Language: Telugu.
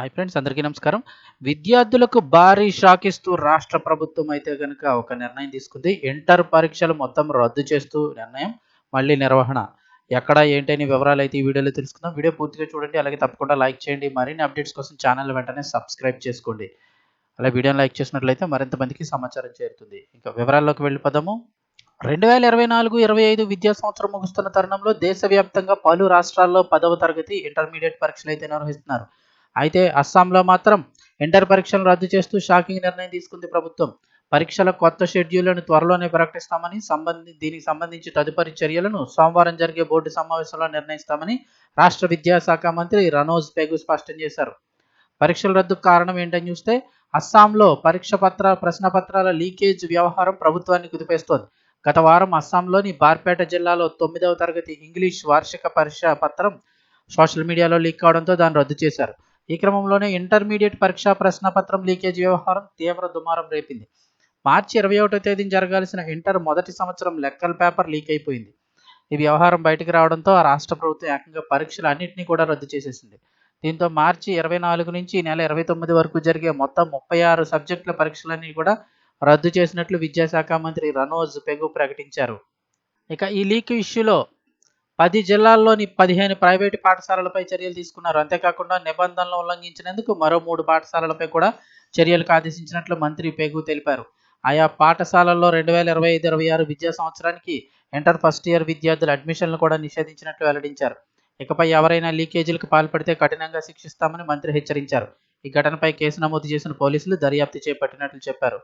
హాయ్ ఫ్రెండ్స్ అందరికీ నమస్కారం. విద్యార్థులకు భారీ షాక్ ఇస్తూ రాష్ట్ర ప్రభుత్వం అయితే కనుక ఒక నిర్ణయం తీసుకుంది. ఇంటర్ పరీక్షలు మొత్తం రద్దు చేస్తూ నిర్ణయం మళ్ళీ నిర్వహణ. ఎక్కడ ఏంటని వివరాలు అయితే ఈ వీడియోలో తెలుసుకుందాం. వీడియో పూర్తిగా చూడండి అలాగే తప్పకుండా లైక్ చేయండి. మరిన్ని అప్డేట్స్ కోసం ఛానల్ వెంటనే సబ్స్క్రైబ్ చేసుకోండి. అలా వీడియోని లైక్ చేసినట్లయితే మరింత మందికి సమాచారం చేరుతుంది. ఇంకా వివరాల్లోకి వెళ్ళిపోదాము. రెండు వేల ఇరవై నాలుగు ఇరవై ఐదు విద్యా సంవత్సరం ముగుస్తున్న తరుణంలో దేశవ్యాప్తంగా పలు రాష్ట్రాల్లో పదవ తరగతి ఇంటర్మీడియట్ పరీక్షలు అయితే నిర్వహిస్తున్నారు. అయితే అస్సాంలో మాత్రం ఇంటర్ పరీక్షలను రద్దు చేస్తూ షాకింగ్ నిర్ణయం తీసుకుంది ప్రభుత్వం. పరీక్షల కొత్త షెడ్యూళ్ళను త్వరలోనే ప్రకటిస్తామని సంబంధి దీనికి సంబంధించి తదుపరి చర్యలను సోమవారం జరిగే బోర్డు సమావేశంలో నిర్ణయిస్తామని రాష్ట్ర విద్యాశాఖ మంత్రి రనోజ్ పెగు స్పష్టం చేశారు. పరీక్షల రద్దు కారణం ఏంటని చూస్తే అస్సాంలో పరీక్ష పత్ర ప్రశ్న పత్రాల లీకేజ్ వ్యవహారం ప్రభుత్వాన్ని కుదిపేస్తోంది. గత వారం అస్సాంలోని బార్పేట జిల్లాలో తొమ్మిదవ తరగతి ఇంగ్లీష్ వార్షిక పరీక్ష పత్రం సోషల్ మీడియాలో లీక్ కావడంతో దాన్ని రద్దు చేశారు. ఈ క్రమంలోనే ఇంటర్మీడియట్ పరీక్షా ప్రశ్నపత్రం లీకేజ్ వ్యవహారం తీవ్ర దుమారం రేపింది. మార్చి ఇరవై ఒకటో తేదీన జరగాల్సిన ఇంటర్ మొదటి సంవత్సరం లెక్కల పేపర్ లీక్ అయిపోయింది. ఈ వ్యవహారం బయటకు రావడంతో ఆ రాష్ట్ర ప్రభుత్వం ఏకంగా పరీక్షలు అన్నింటినీ కూడా రద్దు చేసేసింది. దీంతో మార్చి ఇరవై నాలుగు నుంచి ఈ నెల ఇరవై తొమ్మిది వరకు జరిగే మొత్తం ముప్పై ఆరు సబ్జెక్టుల పరీక్షలన్నీ కూడా రద్దు చేసినట్లు విద్యాశాఖ మంత్రి రనోజ్ పెగు ప్రకటించారు ఇక ఈ లీక్ ఇష్యూలో పది జిల్లాల్లోని పదిహేను ప్రైవేటు పాఠశాలలపై చర్యలు తీసుకున్నారు. అంతేకాకుండా నిబంధనలు ఉల్లంఘించినందుకు మరో మూడు పాఠశాలలపై కూడా చర్యలకు ఆదేశించినట్లు మంత్రి పేగు తెలిపారు. ఆయా పాఠశాలల్లో రెండు వేల ఇరవై ఐదు ఇరవై ఆరు విద్యా సంవత్సరానికి ఇంటర్ ఫస్ట్ ఇయర్ విద్యార్థుల అడ్మిషన్లు కూడా నిషేధించినట్లు వెల్లడించారు. ఇకపై ఎవరైనా లీకేజీలకు పాల్పడితే కఠినంగా శిక్షిస్తామని మంత్రి హెచ్చరించారు. ఈ ఘటనపై కేసు నమోదు చేసిన పోలీసులు దర్యాప్తు చేపట్టినట్లు చెప్పారు.